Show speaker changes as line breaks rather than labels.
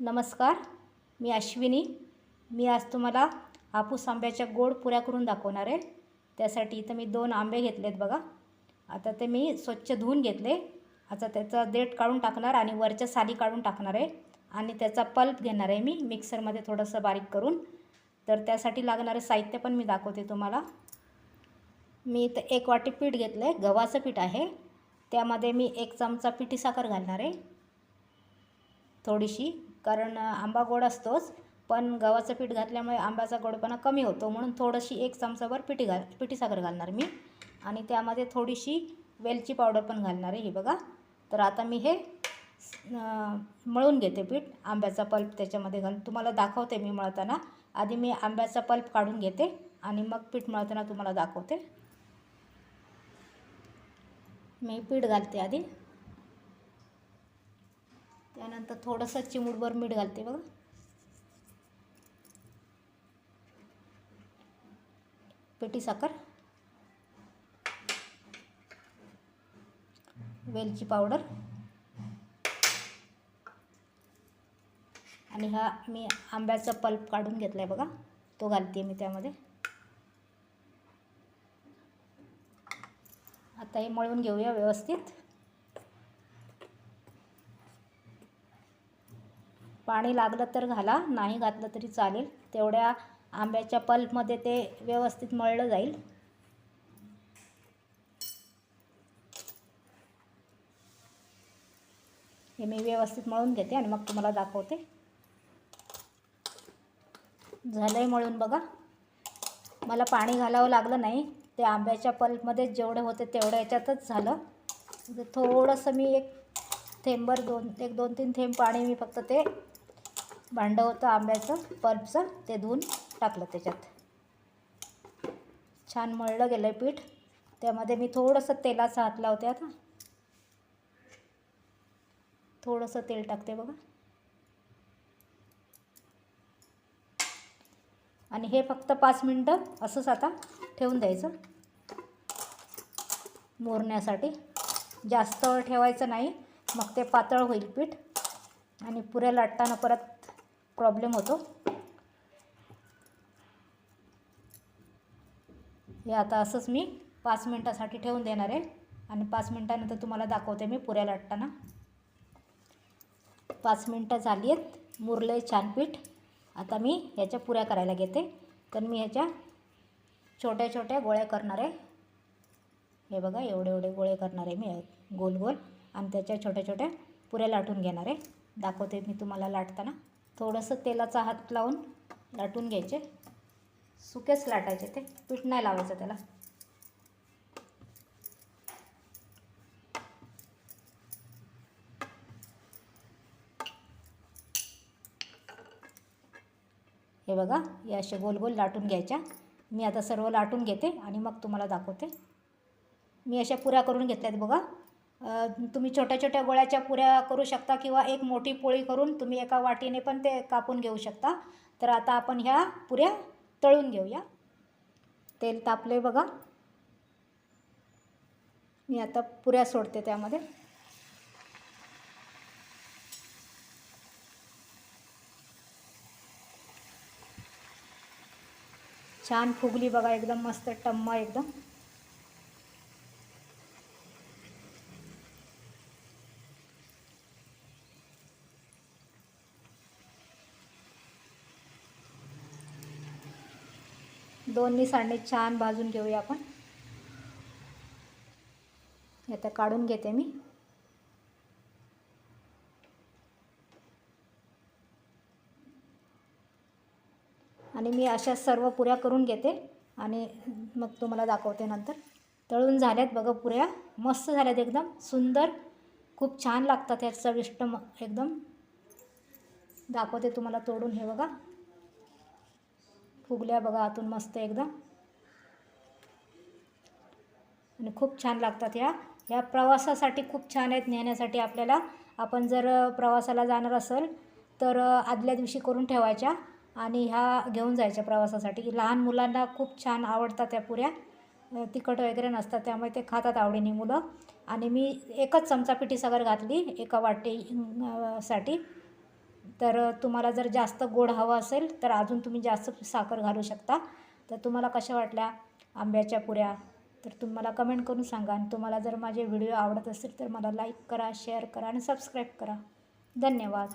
नमस्कार मी अश्विनी. मी आज तुम्हाला हापूस आंब्याच्या गोड पुऱ्या करून दाखवणार आहे. त्यासाठी इथं मी दोन आंबे घेतलेत बघा. आता ते मी स्वच्छ धुवून घेतले. आता त्याचा देठ काढून टाकणार आणि वरच्या साली काढून टाकणार आहे. आणि त्याचा पल्प घेणार आहे मी मिक्सरमध्ये थोडंसं बारीक करून. तर त्यासाठी लागणारं साहित्य पण मी दाखवते तुम्हाला. मी इथं एक वाटी पीठ घेतलं आहे गव्हाचं पीठ आहे. त्यामध्ये मी एक चमचा पिठी साखर घालणार आहे. थोडीशी कारण आंबा गोड असतोच पण गव्हाचं पीठ घातल्यामुळे आंब्याचा गोडपणा कमी होतो. म्हणून थोडीशी एक चमचाभर पिठी घाल पिठी साखर घालणार मी. आणि त्यामध्ये थोडीशी वेलची पावडर पण घालणार आहे ही बघा. तर आता मी हे मळून घेते पीठ आंब्याचा पल्प त्याच्यामध्ये घालून. तुम्हाला दाखवते मी मळताना. आधी मी आंब्याचा पल्प काढून घेते आणि मग पीठ मळताना तुम्हाला दाखवते. मी पीठ घालते आधी. त्यानंतर थोडंसं चिमूटभर मीठ घालते बघा. पेटी साखर. वेलची पावडर. आणि हा मी आंब्याचा पल्प काढून घेतला आहे बघा. तो घालते मी त्यामध्ये. आता हे मळून घेऊया व्यवस्थित. पाणी लागलं तर घाला नाही घातलं तरी चालेल. तेवढ्या आंब्याच्या पल्पमध्ये ते व्यवस्थित मळलं जाईल. हे मी व्यवस्थित मळून घेते आणि मग तुम्हाला दाखवते. झालं आहे मळून बघा. मला पाणी घालावं लागलं नाही. ते आंब्याच्या पल्पमध्ये जेवढं होते तेवढं याच्यातच झालं. म्हणजे थोडंसं मी एक थेंबर दोन एक दोन तीन थेंब पाणी मी फक्त ते भांडं होतं आंब्याचं पल्पचं ते धुवून टाकलं त्याच्यात. छान मळलं गेलं आहे पीठ. त्यामध्ये मी थोडंसं तेलाचा हात लावते आता. थोडंसं तेल टाकते बघा. आणि हे फक्त पाच मिनटं असंच आता ठेवून द्यायचं. मोरण्यासाठी. जास्त ठेवायचं नाही. मग ते पातळ होईल पीठ. आणि पुऱ्या लाटताना परत प्रॉब्लेम होतो. हे आता असंच मी पाच मिनटासाठी ठेवून देणार आहे. आणि पाच मिनटानंतर तुम्हाला दाखवते मी पुऱ्या लाटताना. पाच मिनटं झाली आहेत मुरलं आहे छान पीठ आता मी ह्याच्या पुऱ्या करायला घेते. तर मी ह्याच्या छोट्या छोट्या गोळ्या करणार आहे. हे बघा एवढे एवढे गोळे करणार आहे मी. गोल गोल. आणि त्याच्या छोट्या छोट्या पुऱ्या लाटून घेणार आहे. दाखवते मी तुम्हाला लाटताना. थोडंसं तेलाचा हात लावून लाटून घ्यायचे. सुकेच लाटायचे ते. पीठ नाही लावायचं त्याला. हे बघा हे असे गोल गोल लाटून घ्यायच्या. मी आता सर्व लाटून घेते आणि मग तुम्हाला दाखवते. मी अशा पुऱ्या करून घेतल्यात बघा. तुम्ही छोट्या छोट्या गोळ्याच्या पुऱ्या करू शकता किंवा एक मोठी पोळी करून तुम्ही एका वाटीने पण ते कापून घेऊ शकता. तर आता आपण ह्या पुऱ्या तळून घेऊया. तेल तापले बघा. मी आता पुऱ्या सोडते त्यामध्ये. छान फुगली बघा एकदम मस्त टम्मा एकदम. दोन्ही साडणे छान भाजून घेऊया आपण. आता काढून घेते मी. आणि मी अशा सर्व पुऱ्या करून घेते आणि मग तुम्हाला दाखवते नंतर. तळून झाल्यात बघा पुऱ्या. मस्त झाल्यात एकदम. सुंदर. खूप छान लागतात ह्या चविष्ट म एकदम. दाखवते तुम्हाला तोडून हे बघा. फुगल्या बघा आतून मस्त एकदम आणि खूप छान लागतात ह्या ह्या प्रवासासाठी खूप छान आहेत नेण्यासाठी आपल्याला. आपण जर प्रवासाला जाणार असेल तर आदल्या दिवशी करून ठेवायच्या आणि ह्या घेऊन जायच्या प्रवासासाठी. लहान मुलांना खूप छान आवडतात त्या पुऱ्या. तिखट वगैरे नसतात त्यामुळे ते खातात आवडीने मुलं. आणि मी एकच चमचा पिठी साखर घातली एका वाटी साठी. तर तुम्हाला जर जास्त गोड हवं असेल तर अजून तुम्ही जास्त साखर घालू शकता. तर तुम्हाला कशा वाटल्या आंब्याच्या पुऱ्या? तर तुम्हाला कमेंट करून सांगा. आणि तुम्हाला जर माझे व्हिडिओ आवडत असेल तर मला लाईक करा शेअर करा आणि सबस्क्राईब करा. धन्यवाद.